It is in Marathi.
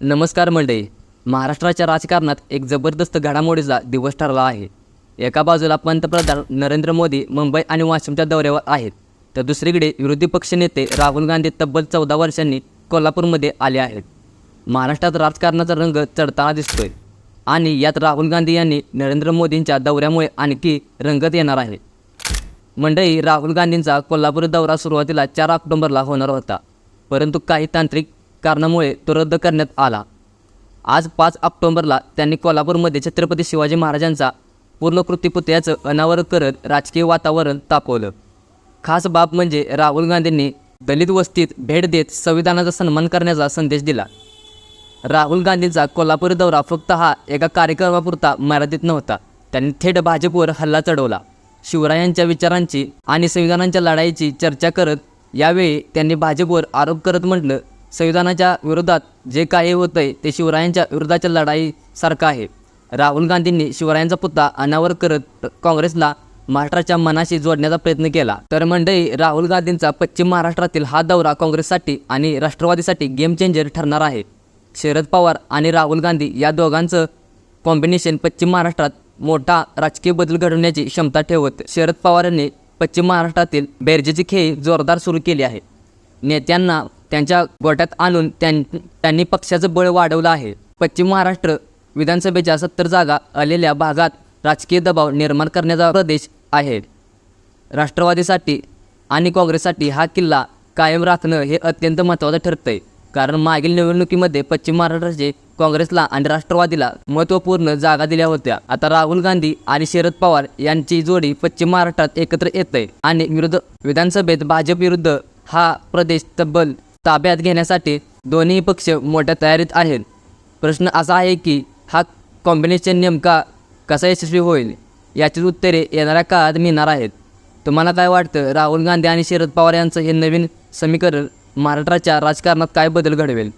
नमस्कार मंडळी. महाराष्ट्राच्या राजकारणात एक जबरदस्त घडामोडीचा दिवस ठरला आहे. एका बाजूला पंतप्रधान नरेंद्र मोदी मुंबई आणि वाशिमच्या दौऱ्यावर आहेत. तर दुसरीकडे विरोधी पक्षनेते राहुल गांधी तब्बल चौदा वर्षांनी कोल्हापूरमध्ये आले आहेत. महाराष्ट्रात राजकारणाचा रंग चढताना दिसतोय. आणि यात राहुल गांधी यांनी नरेंद्र मोदींच्या दौऱ्यामुळे आणखी रंगत येणार आहे. मंडळी राहुल गांधींचा कोल्हापूर दौरा सुरुवातीला चार ऑक्टोबरला होणार होता. परंतु काही तांत्रिक कारणामुळे तो रद्द करण्यात आला. आज पाच ऑक्टोबरला त्यांनी कोल्हापूरमध्ये छत्रपती शिवाजी महाराजांचा पूर्णकृती पुतळ्याचं अनावरण करत राजकीय वातावरण तापवलं. खास बाब म्हणजे राहुल गांधींनी दलित वस्तीत भेट देत संविधानाचा सन्मान करण्याचा संदेश दिला. राहुल गांधींचा कोल्हापूर दौरा फक्त हा एका कार्यक्रमापुरता मर्यादित नव्हता त्यांनी थेट भाजपवर हल्ला चढवला. शिवरायांच्या विचारांची आणि संविधानांच्या लढाईची चर्चा करत यावेळी त्यांनी भाजपवर आरोप करत म्हटलं संविधानाच्या विरोधात जे काही होतंय ते शिवरायांच्या विरोधाच्या लढाईसारखं आहे. राहुल गांधींनी शिवरायांचा पुतळा अनावर करत काँग्रेसला महाराष्ट्राच्या मनाशी जोडण्याचा प्रयत्न केला. तर मंडळी राहुल गांधींचा पश्चिम महाराष्ट्रातील हा दौरा काँग्रेससाठी आणि राष्ट्रवादीसाठी गेम चेंजर ठरणार आहे. शरद पवार आणि राहुल गांधी या दोघांचं कॉम्बिनेशन पश्चिम महाराष्ट्रात मोठा राजकीय बदल घडवण्याची क्षमता ठेवत शरद पवार यांनी पश्चिम महाराष्ट्रातील बेरजेची खेळी जोरदार सुरू केली आहे. नेत्यांना त्यांच्या गोट्यात आणून त्यां त्यांनी पक्षाचं बळ वाढवलं आहे. पश्चिम महाराष्ट्र विधानसभेच्या सत्तर जागा आलेल्या भागात राजकीय दबाव निर्माण करण्याचा प्रदेश आहे. राष्ट्रवादीसाठी आणि काँग्रेससाठी हा किल्ला कायम राखणं हे अत्यंत महत्त्वाचं ठरतंय. कारण मागील निवडणुकीमध्ये पश्चिम महाराष्ट्राचे काँग्रेसला आणि राष्ट्रवादीला महत्त्वपूर्ण जागा दिल्या होत्या. आता राहुल गांधी आणि शरद पवार यांची जोडी पश्चिम महाराष्ट्रात एकत्र येतंय. आणि विरुद्ध विधानसभेत भाजप विरुद्ध हा प्रदेश तब्बल ताब्यात घेण्यासाठी दोन्ही पक्ष मोठ्या तयारीत आहेत. प्रश्न असा आहे की हा कॉम्बिनेशन नेमका कसा यशस्वी होईल? याची उत्तरे येणाऱ्या काळात मिळणार आहेत. तुम्हाला काय वाटतं? राहुल गांधी आणि शरद पवार यांचं हे नवीन समीकरण महाराष्ट्राच्या राजकारणात काय बदल घडवेल?